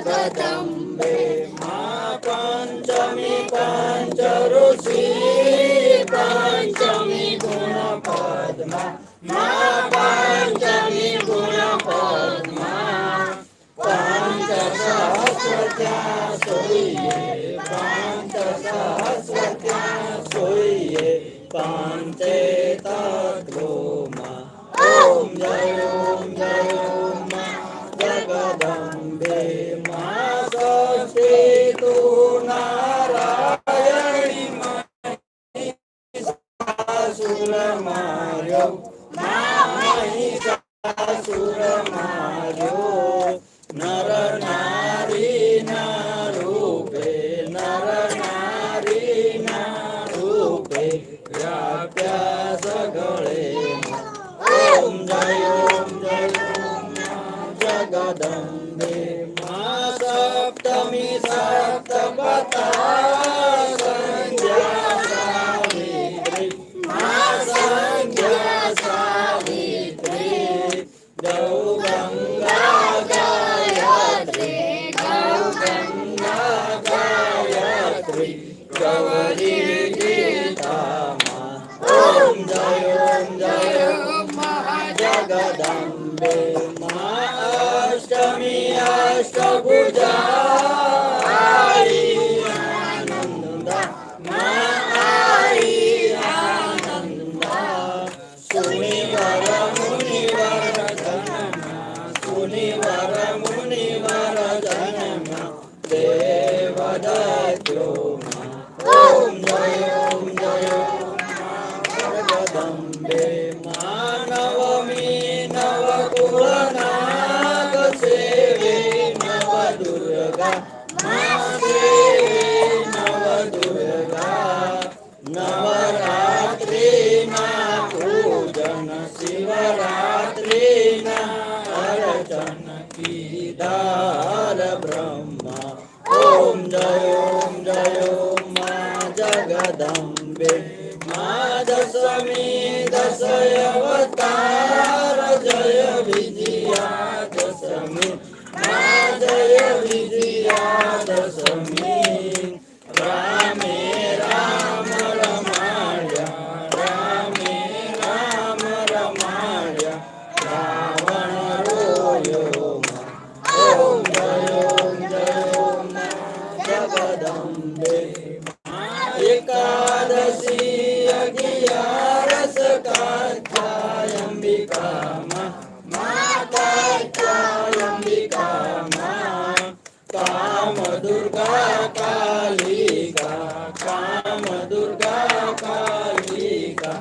जगदम्बे। मा पञ्चमी पञ्चऋषि पञ्चमी गुणपद्मा। मा पञ्चमी गुणपद्मा। पञ्चसहस्रत्या सोये पञ्चसहस्रत्या सोये पञ्चे तत्त्वो मा ॐ जयो मारो नर नारी ना नर नारी ना रूपे व्याप्या सगळे जय जय, ओम जगदंबे सप्तमी सप्तपता Om Jai Om Jai Om निदार Brahma ॐ जय ॐ जय ॐ मा जगदम्बे मा दशमी दशयवतार जय विजया दशमी मा जय विजया दशमी ಕದಂಬೆ ಏಕಾದಶಿ ಅಗಿಯಾರಸ ಕಾಂಬಿಕಾ ಮಾತಾ ಕಾಂಬಿಕಾ ಕಾಮ ದುರ್ಗಾ ಕಾಳಿಕಾ ಕಾಮ ದುರ್ಗಾ ಕಾಳಿಕಾ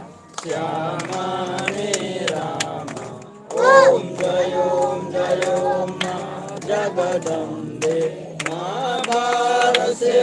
ಶ್ಯಾಮೇ ರಾಮ ಓಂ ಜಯೋಂ ಜಯೋಂ ಜಗದಂ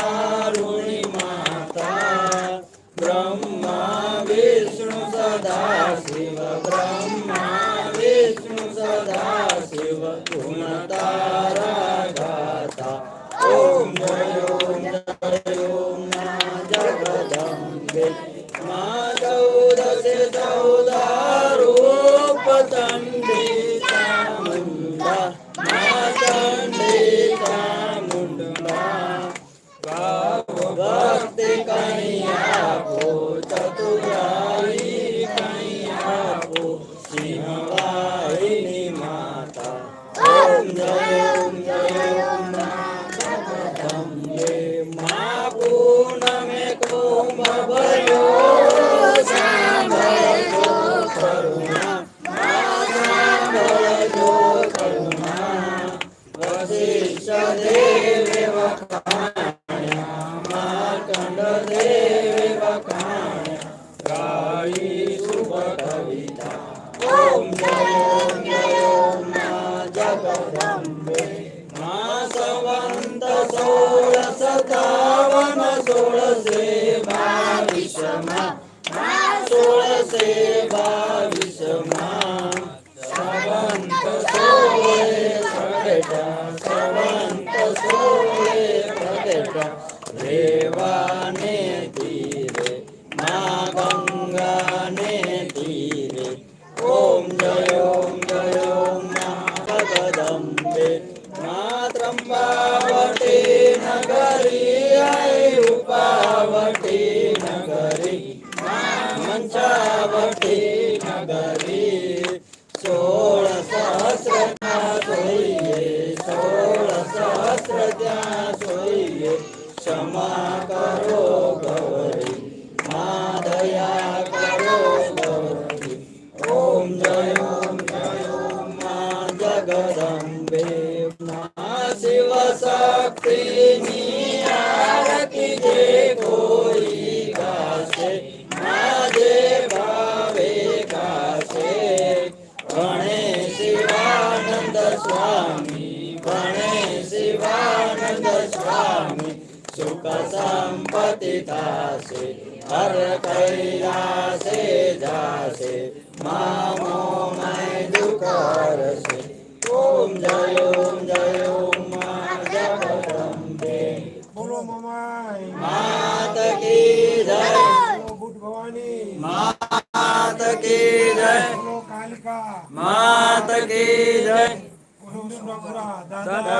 कारुणी माता ब्रह्मा विष्णु सदा शिव ब्रह्मा विष्णु सदा शिव गुणतारा विषमा सोळ सेवा विषमा सवंत सोळे प्रगटा। सवंत सोळे प्रगटा। रेवाने तीरे सोळ सहस्र त्या सहस्र त्या सोयिये क्षमा करो गौरी माधया करो गौरी ओम जय ओम जय शिव शक्ति आरती जय गौरी गच्छामि सुखसम्पतितासि हरकैलासे जासे मामो मै दुःखरसि। ॐ जय ॐ जय ॐ मा जगदम्बे। बोलो मात की जय। मात की जय। मात की जय दादा।